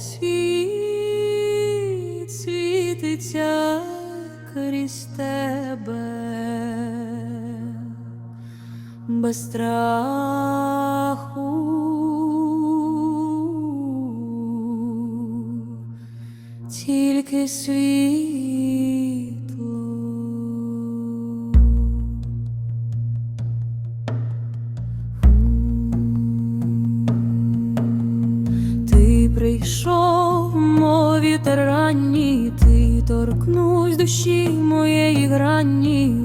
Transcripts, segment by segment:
світ світиться крізь тебе, без страху тільки світ. Прийшов, мов вітер ранній, ти торкнусь душі моєї грані.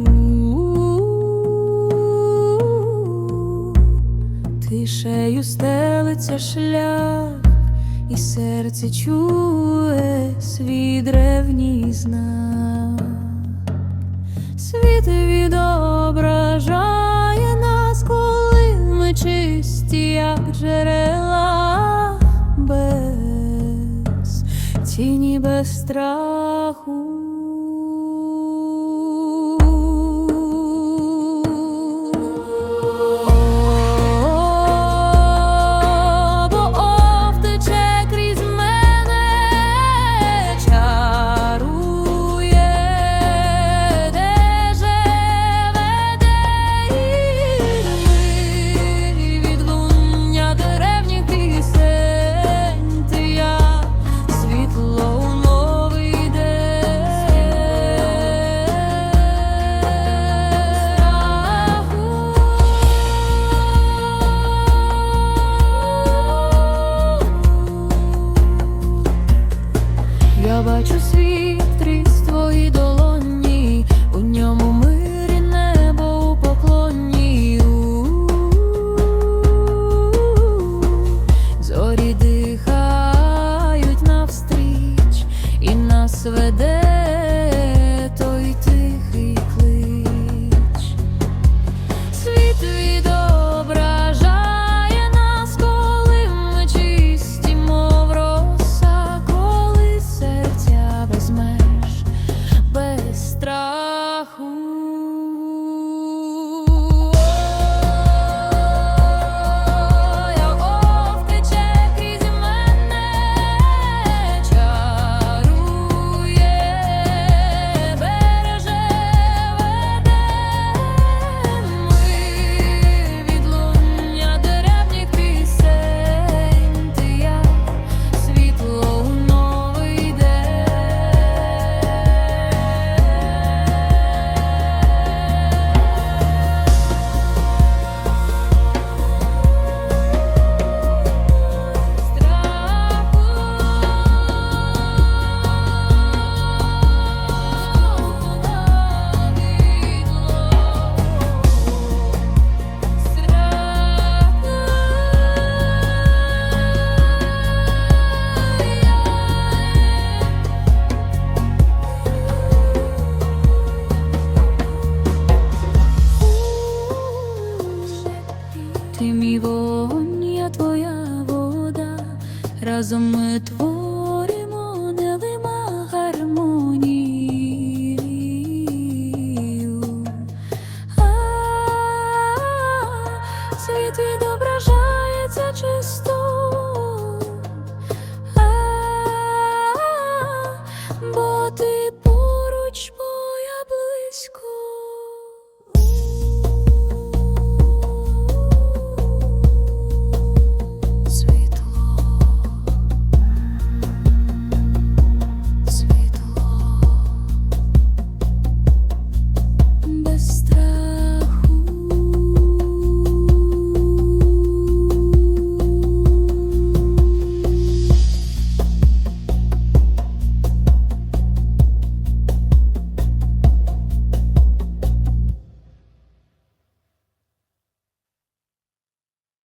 Тишею стелиться шлях, і серце чує свій древній знак. Світ відображає нас, коли ми чисті, як джерела, nuestra мій вогонь, я твоя вода, разом ми твої.